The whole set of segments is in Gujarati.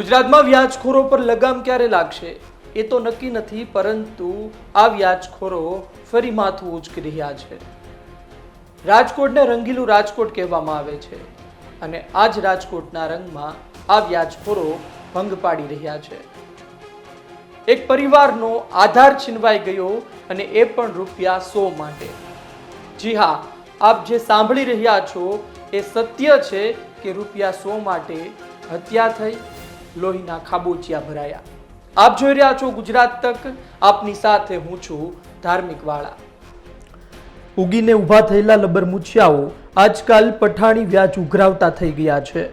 ગુજરાતમાં વ્યાજખોરો પર લગામ ક્યારે લાગશે? એ તો નક્કી નથી, પરંતુ આ વ્યાજખોરો ફરી માથું ઉચકી રહ્યા છે. રાજકોટને રંગીલું રાજકોટ કહેવામાં આવે છે અને આ જ રાજકોટના રંગમાં આ વ્યાજખોરો ભંગ પાડી રહ્યા છે. એક પરિવારનો આધાર છીનવાઈ ગયો અને એ પણ રૂપિયા સો માટે. જી હા, આપ જે સાંભળી રહ્યા છો એ સત્ય છે કે રૂપિયા સો માટે હત્યા થઈ? લોહીના ખાબોચિયા ભરાયા. આપ જોઈ રહ્યા છો ગુજરાત તક, આપની સાથે હું છું ધાર્મિક વાળા. ઉગીને ઊભા થયેલા લબર મુછિયાઓ આજકાલ પઠાણી વ્યાજ ઉઘરાવતા થઈ ગયા છે.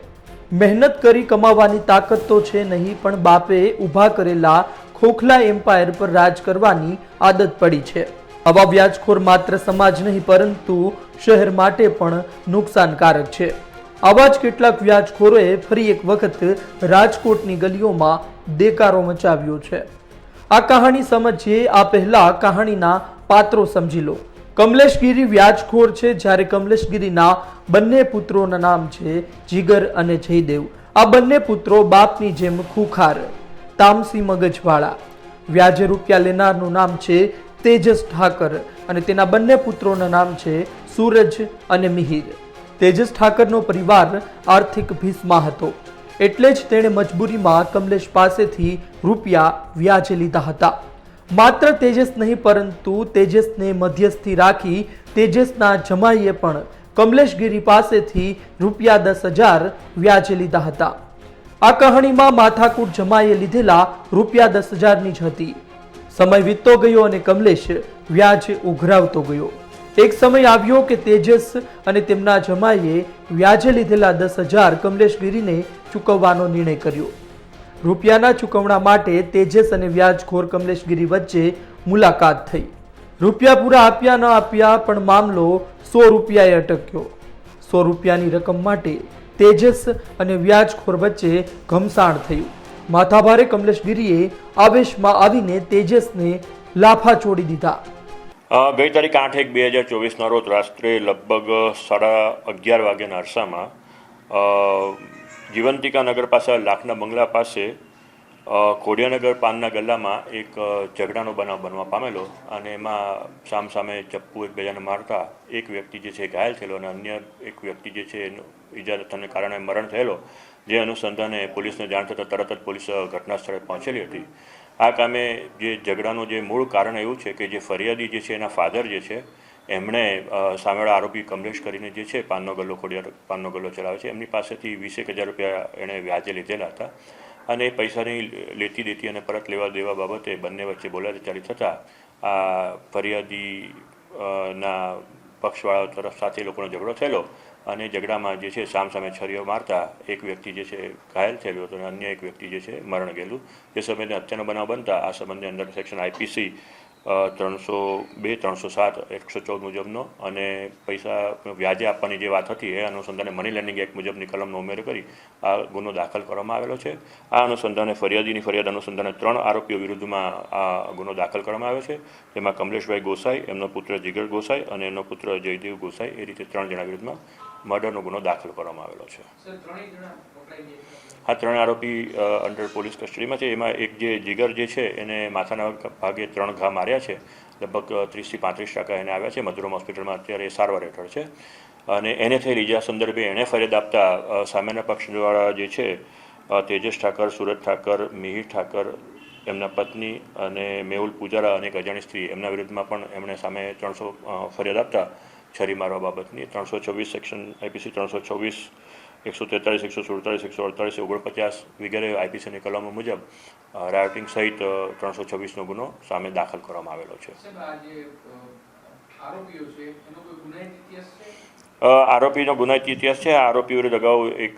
મહેનત કરી કમાવાની તાકાત તો છે નહીં, પણ બાપે ઊભા કરેલા ખોખલા એમ્પાયર પર રાજ કરવાની આદત પડી છે. આવા વ્યાજખોર માત્ર સમાજ નહીં, પરંતુ શહેર માટે પણ નુકસાનકારક છે. આવા જ કેટલાક વ્યાજખોરોએ ફરી એક વખત રાજકોટની ગલીઓમાં દેકારો મચાવ્યો છે. આ કહાણી સમજીએ, આ પહેલા કહાણીના પાત્રો સમજી લો. કમલેશગીરી વ્યાજખોર છે જ્યારે કમલેશગીરીના બંને પુત્રોના નામ છે જીગર અને જયદેવ. આ બંને પુત્રો બાપની જેમ ખુખાર, તામસી મગજવાળા. વ્યાજે રૂપિયા લેનારનું નામ છે તેજસ ઠાકર અને તેના બંને પુત્રોના નામ છે સૂરજ અને મિહિર. તેજસ ઠાકરનો પરિવાર આર્થિક ભીસમાં હતો. એટલે જ તેણે મજબૂરીમાં કમલેશ પાસેથી રૂપિયા વ્યાજે લીધા હતા. માત્ર તેજસ નહીં, પરંતુ તેજસને મધ્યસ્થી રાખી તેજસના જમાઈએ પણ કમલેશગીરી પાસેથી રૂપિયા દસ હજાર વ્યાજે લીધા હતા. આ કહાણીમાં માથાકૂટ જમાઈએ લીધેલા રૂપિયા દસ હજારની જ હતી. સમય વીતતો ગયો અને કમલેશ વ્યાજ ઉઘરાવતો ગયો. એક સમય આવ્યો કે તેજસ અને તેમના જમાઈએ વ્યાજે લીધેલા દસ હજાર કમલેશગીરીને ચૂકવવાનો નિર્ણય કર્યો. રૂપિયાના ચૂકવણા માટે તેજસ અને વ્યાજખોર કમલેશગીરી વચ્ચે મુલાકાત થઈ. રૂપિયા પૂરા આપ્યા ન આપ્યા, પણ મામલો સો રૂપિયાએ અટક્યો. સો રૂપિયાની રકમ માટે તેજસ અને વ્યાજખોર વચ્ચે ઘમસાણ થયું. માથાભારે કમલેશગીરીએ આવેશમાં આવીને તેજસને લાફા છોડી દીધા. ગઈ તારીખ આઠ એક બે હજાર ચોવીસના રોજ રાત્રે લગભગ સાડા અગિયાર વાગ્યાના અરસામાં જીવંતિકા નગર પાસે લાખના બંગલા પાસે અ, ખોડિયાનગર પાનના ગલ્લામાં એક ઝઘડાનો બનાવ બનવા પામેલો અને એમાં સામસામે ચપ્પુ એકબીજાને મારતા એક વ્યક્તિ જે છે ઘાયલ થયેલો અને અન્ય એક વ્યક્તિ જે છે એનું ઈજા થવાને કારણે મરણ થયેલો જે અનુસંધાને પોલીસને જાણ થતાં તરત જ પોલીસ ઘટના સ્થળે પહોંચેલી હતી. આ કામે જે ઝઘડાનું જે મૂળ કારણ એવું છે કે જે ફરિયાદી જે છે, એના ફાધર જે છે, એમણે સામેવાળા આરોપી કમલેશ કરીને જે છે પાનનો ગલ્લો ખોડિયાર પાનનો ગલ્લો ચલાવે છે. એમની પાસેથી વીસેક હજાર રૂપિયા એણે વ્યાજે લીધેલા હતા અને એ પૈસાની લેતી દેતી અને પરત લેવા દેવા બાબતે બંને વચ્ચે બોલાચાલી થતાં આ ફરિયાદી ના પક્ષવાળાઓ તરફ સાથે લોકોનો ઝઘડો થયેલો અને ઝઘડામાં જે છે સામસામે છરીઓ મારતા, એક વ્યક્તિ જે છે ઘાયલ થયેલો હતો અને અન્ય એક વ્યક્તિ જે છે મરણ ગયેલું. જે સમયે હત્યાનો બનાવ બનતા આ સંબંધે અંદર સેક્શન આઈપીસી ત્રણસો બે, ત્રણસો સાત, એકસો ચૌદ મુજબનો અને પૈસા વ્યાજે આપવાની જે વાત હતી એ અનુસંધાને મની લેન્ડિંગ એક્ટ મુજબની કલમનો ઉમેરો કરી આ ગુનો દાખલ કરવામાં આવેલો છે. આ અનુસંધાને ફરિયાદીની ફરિયાદ અનુસંધાને ત્રણ આરોપીઓ વિરુદ્ધમાં આ ગુનો દાખલ કરવામાં આવ્યો છે. જેમાં કમલેશભાઈ ગોસાઈ, એમનો પુત્ર જીગર ગોસાઈ અને એમનો પુત્ર જયદેવ ગોસાઈ, એ રીતે ત્રણ જણા વિરુદ્ધમાં મર્ડરનો ગુનો દાખલ કરવામાં આવેલો છે. આ ત્રણ આરોપી અંડર પોલીસ કસ્ટડીમાં છે. એમાં એક જે જીગર જે છે એને માથાના ભાગે ત્રણ ઘા માર્યા છે. લગભગ ત્રીસથી પાંત્રીસ ટકા એને આવ્યા છે. મધુરમ હોસ્પિટલમાં અત્યારે સારવાર હેઠળ છે. અને એને થયેલી ઇજા સંદર્ભે એણે ફરિયાદ આપતા સામેના પક્ષ દ્વારા જે છે તેજસ ઠાકર સુરત ઠાકર મિહિર ઠાકર એમના પત્ની અને મેહુલ પૂજારા અને એક અજાણી સ્ત્રી એમના વિરુદ્ધમાં પણ એમણે સામે ત્રણસો ફરિયાદ આપતા છરી મારવા બાબતની. ત્રણસો છવ્વીસ સેક્શન આઈપીસી ત્રણસો છવ્વીસ એકસો તેતાલીસ એકસો સુડતાલીસ એકસો અડતાલીસ ઓગણપચાસ વગેરે આઈપીસીની કલમો મુજબ રાયોટિંગ સહિત ત્રણસો છવ્વીસનો ગુનો સામે દાખલ કરવામાં આવેલો છે. આરોપીનો ગુનાહિત ઇતિહાસ છે. આરોપી વિરુદ્ધ અગાઉ એક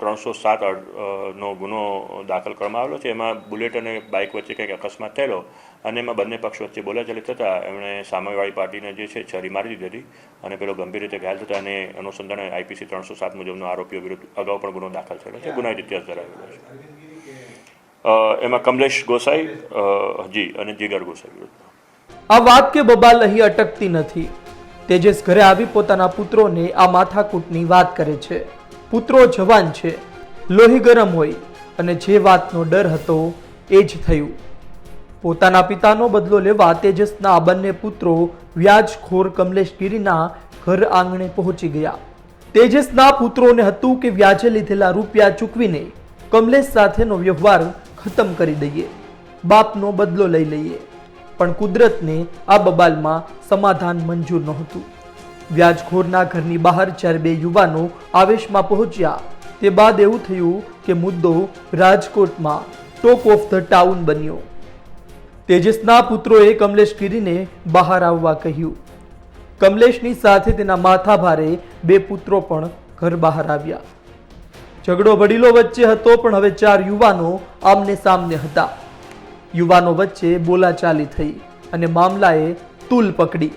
ત્રણસો સાત નો ગુનો દાખલ કરવામાં આવેલો છે. એમાં બુલેટ અને બાઇક વચ્ચે કંઈક અકસ્માત થયેલો અને એમાં બંને પક્ષ વચ્ચે બોલાચાલી થતાં એમણે સામેવાળી પાર્ટીને જે છે છરી મારી દીધી હતી અને પેલો ગંભીર રીતે ઘાયલ થતા અને અનુસંધાને આઈપીસી ત્રણસો સાત મુજબનો આરોપીઓ વિરુદ્ધ અગાઉ પણ ગુનો દાખલ થયેલો છે. ગુનાહિત ઇતિહાસ ધરાવેલો છે. એમાં કમલેશ ગોસાઈ જી, અને જીગર ગોસાઈ વિરુદ્ધ. આ વાત કે બબાલ અહીં અટકતી નથી. તેજસ ઘરે આવી પોતાના પુત્રોને આ માથાકૂટની વાત કરે છે. પુત્રો જવાન છે. લોહી ગરમ હોય અને જે વાતનો ડર હતો એ જ થયું. પોતાના પિતાનો બદલો લેવા તેજસના આ બંને પુત્રો વ્યાજખોર કમલેશ ગીરીના ઘર આંગણે પહોંચી ગયા. તેજસના પુત્રોને હતું કે વ્યાજે લીધેલા રૂપિયા ચૂકવીને કમલેશ સાથેનો વ્યવહાર ખતમ કરી દઈએ. બાપનો બદલો લઈ લઈએ. પણ કુદરતને આ બબાલમાં સમાધાન મંજૂર નહોતું. વ્યાજખોરના ઘરની બહાર જ્યારે બે યુવાનો આવેશમાં પહોંચ્યા, તે બાદ એવું થયું કે મુદ્દો રાજકોટમાં ટોપ ઓફ ધ ટાઉન બન્યો. તેજસના પુત્રોએ કમલેશ ગીરીને બહાર આવવા કહ્યું. કમલેશની સાથે તેના માથા ભારે બે પુત્રો પણ ઘર બહાર આવ્યા. ઝઘડો વડીલો વચ્ચે હતો, પણ હવે ચાર યુવાનો આમને સામને હતા. યુવાનો વચ્ચે બોલાચાલી થઈ અને મામલાએ તુલ પકડી.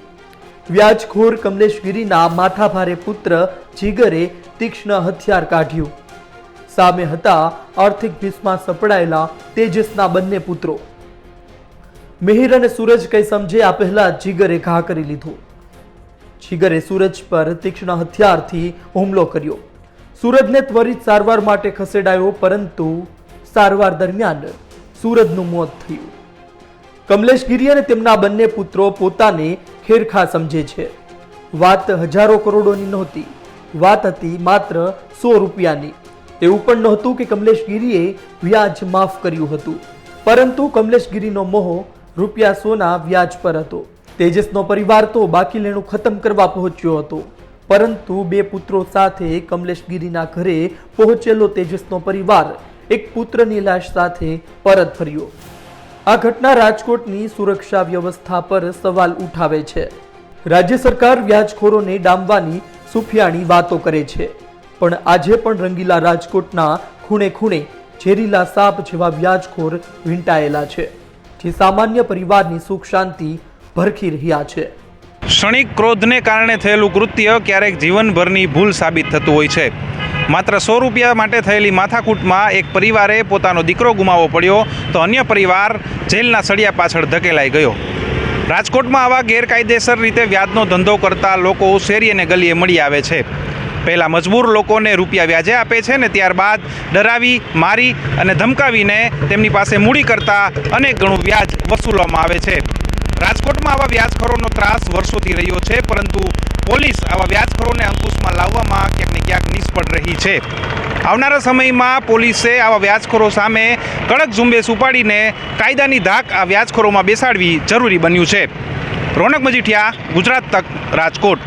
વ્યાજખોર કમલેશગીરીના માથાભારે પુત્ર જીગરે તીક્ષ્ણ હથિયાર કાઢ્યું. સામે હતા આર્થિક ભીસમાં સપડાયેલા તેજસના બંને પુત્રો. મિહિર અને સૂરજ કંઈ સમજે આ પહેલા જીગરે ઘા કરી લીધો. જીગરે સૂરજ પર તીક્ષ્ણ હથિયારથી હુમલો કર્યો. સૂરજને ત્વરિત સારવાર માટે ખસેડાયો, પરંતુ સારવાર દરમિયાન સૂરજનું મોત થયું. કમલેશ ગીરી અને તેમના બંને પુત્રો પોતાને ખેરખા સમજે છે. વાત હજારો કરોડોની નહોતી. વાત હતી માત્ર સો રૂપિયાની. એવું પણ નહોતું કે કમલેશ ગીરીએ વ્યાજ માફ કર્યું હતું. પરંતુ કમલેશ ગીરીનો મોહ રૂપિયા સોના વ્યાજ પર હતો. તેજસનો પરિવાર તો બાકી લેણું ખતમ કરવા પહોંચ્યો હતો. પરંતુ બે પુત્રો સાથે કમલેશ ગીરીના ઘરે પહોંચેલો તેજસનો પરિવાર એક પુત્રની લાશ સાથે પરત ફર્યો. આ ઘટના રાજકોટની સુરક્ષા વ્યવસ્થા પર સવાલ ઉઠાવે છે. રાજ્ય સરકાર વ્યાજખોરોને ડામવાની સુફિયાણી વાતો કરે છે. પણ આજે પણ રંગીલા રાજકોટના ખૂણે ખૂણે ઝેરીલા સાપ જેવા વ્યાજખોર વીંટાયેલા છે. જે સામાન્ય પરિવારની સુખ શાંતિ ભરખી રહ્યા છે. ક્ષણિક ક્રોધને કારણે થયેલું કૃત્ય ક્યારેક જીવનભરની ભૂલ સાબિત થતું હોય છે. માત્ર સો રૂપિયા માટે થયેલી માથાકૂટમાં એક પરિવારે પોતાનો દીકરો ગુમાવવો પડ્યો તો અન્ય પરિવાર જેલના સળિયા પાછળ ધકેલાઈ ગયો. રાજકોટમાં આવા ગેરકાયદેસર રીતે વ્યાજનો ધંધો કરતા લોકો શેરી અને ગલીએ મળી આવે છે. પહેલાં મજબૂર લોકોને રૂપિયા વ્યાજે આપે છે ને ત્યારબાદ ડરાવી, મારી અને ધમકાવીને તેમની પાસે મૂડી કરતા અનેક ગણું વ્યાજ વસૂલવામાં આવે છે. રાજકોટમાં આવા વ્યાજખોરોનો ત્રાસ વર્ષોથી રહ્યો છે, પરંતુ પોલીસ આવા વ્યાજખોરોને અંકુશમાં લાવવામાં ક્યાંક ને ક્યાંક નિષ્ફળ રહી છે. આવનારા સમયમાં પોલીસે આવા વ્યાજખોરો સામે કડક ઝુંબેશ ઉપાડીને કાયદાની ધાક આ વ્યાજખોરોમાં બેસાડવી જરૂરી બન્યું છે. રોનક મજીઠિયા, ગુજરાત તક, રાજકોટ.